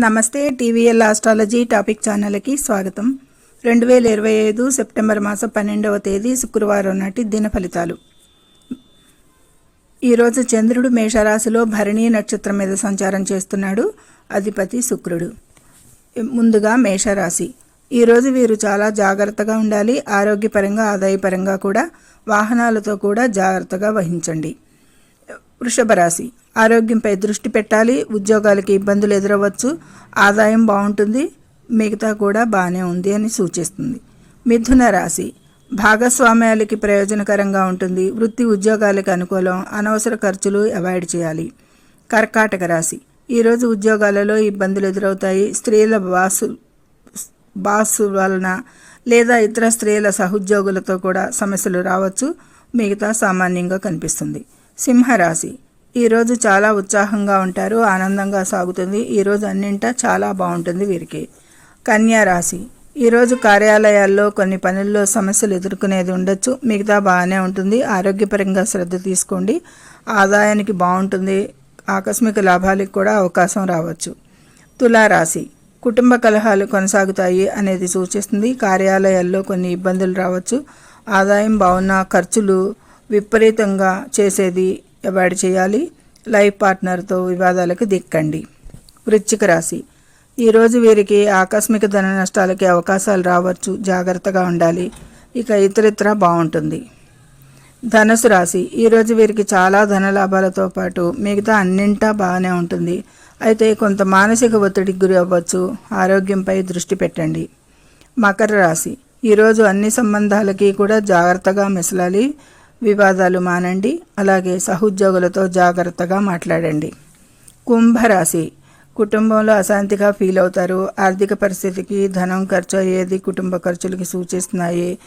నమస్తే TVL astrology topic ఛానల్కి స్వాగతం. రెండు వేల ఇరవై ఐదు సెప్టెంబర్ మాసం పన్నెండవ తేదీ శుక్రవారం నాటి దిన ఫలితాలు. ఈరోజు చంద్రుడు మేషరాశిలో భరణీ నక్షత్రం మీద సంచారం చేస్తున్నాడు. అధిపతి శుక్రుడు. ముందుగా మేషరాశి. ఈరోజు వీరు చాలా జాగ్రత్తగా ఉండాలి. ఆరోగ్యపరంగా ఆదాయపరంగా కూడా వాహనాలతో కూడా జాగ్రత్తగా వహించండి. వృషభ రాశి. ఆరోగ్యంపై దృష్టి పెట్టాలి ఉద్యోగాలకి ఇబ్బందులు ఎదురవ్వచ్చు ఆదాయం బాగుంటుంది మిగతా కూడా బాగానే ఉంది అని సూచిస్తుంది. మిథున రాశి. భాగస్వామ్యాలకి ప్రయోజనకరంగా ఉంటుంది. వృత్తి ఉద్యోగాలకు అనుకూలం అనవసర ఖర్చులు అవాయిడ్ చేయాలి. కర్కాటక రాశి. ఈరోజు ఉద్యోగాలలో ఇబ్బందులు ఎదురవుతాయి. స్త్రీల బాసు బాసు వలన లేదా ఇతర స్త్రీల సహోద్యోగులతో కూడా సమస్యలు రావచ్చు. మిగతా సామాన్యంగా కనిపిస్తుంది. సింహరాశి. ఈరోజు చాలా ఉత్సాహంగా ఉంటారు ఆనందంగా సాగుతుంది. ఈరోజు అన్నింటా చాలా బాగుంటుంది వీరికి. కన్యా రాశి. ఈరోజు కార్యాలయాల్లో కొన్ని పనుల్లో సమస్యలు ఎదుర్కొనేది ఉండొచ్చు. మిగతా బాగానే ఉంటుంది. ఆరోగ్యపరంగా శ్రద్ధ తీసుకోండి. ఆదాయానికి బాగుంటుంది. ఆకస్మిక లాభాలకు కూడా అవకాశం రావచ్చు. తులారాశి. కుటుంబ కలహాలు కొనసాగుతాయి అనేది సూచిస్తుంది. కార్యాలయాల్లో కొన్ని ఇబ్బందులు రావచ్చు. ఆదాయం బాగున్న ఖర్చులు విపరీతంగా చేసేది అవాయిడ్ చేయాలి. లైఫ్ పార్ట్నర్తో వివాదాలకు దిక్కండి. వృశ్చిక రాశి. ఈరోజు వీరికి ఆకస్మిక ధన నష్టాలకి అవకాశాలు రావచ్చు. జాగ్రత్తగా ఉండాలి. ఇక ఇతరితర బాగుంటుంది. ధనుసు రాశి. ఈరోజు వీరికి చాలా ధన లాభాలతో పాటు మిగతా అన్నింటా బాగానే ఉంటుంది. అయితే కొంత మానసిక ఒత్తిడికి గురి అవ్వచ్చు. ఆరోగ్యంపై దృష్టి పెట్టండి. మకర రాశి. ఈరోజు అన్ని సంబంధాలకి కూడా జాగ్రత్తగా మెసలాలి. వివాదాలు మానండి. అలాగే సహోద్యోగులతో జాగ్రత్తగా మాట్లాడండి. కుంభరాశి. కుటుంబంలో అశాంతిగా ఫీల్ అవుతారు. ఆర్థిక పరిస్థితికి ధనం ఖర్చు అయ్యేది కుటుంబ ఖర్చులకి సూచిస్తున్నాయి.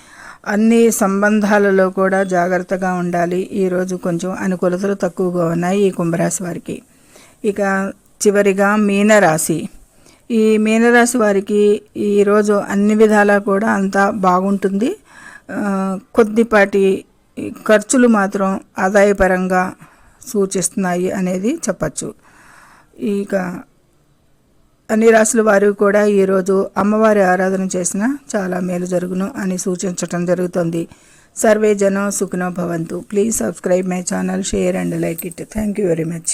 అన్ని సంబంధాలలో కూడా జాగ్రత్తగా ఉండాలి. ఈరోజు కొంచెం అనుకూలతలు తక్కువగా ఉన్నాయి ఈ కుంభరాశి వారికి. ఇక చివరిగా మీనరాశి. ఈ మీనరాశి వారికి ఈరోజు అన్ని విధాలా కూడా అంతా బాగుంటుంది. కొద్దిపాటి ఖర్చులు మాత్రం ఆదాయపరంగా సూచిస్తున్నాయి అనేది చెప్పచ్చు. ఇక అన్ని రాశుల వారు కూడా ఈరోజు అమ్మవారి ఆరాధన చేసిన చాలా మేలు జరుగును అని సూచించటం జరుగుతుంది. సర్వే జనం సుఖనో భవంతు. Please subscribe my channel share and like it thank you very much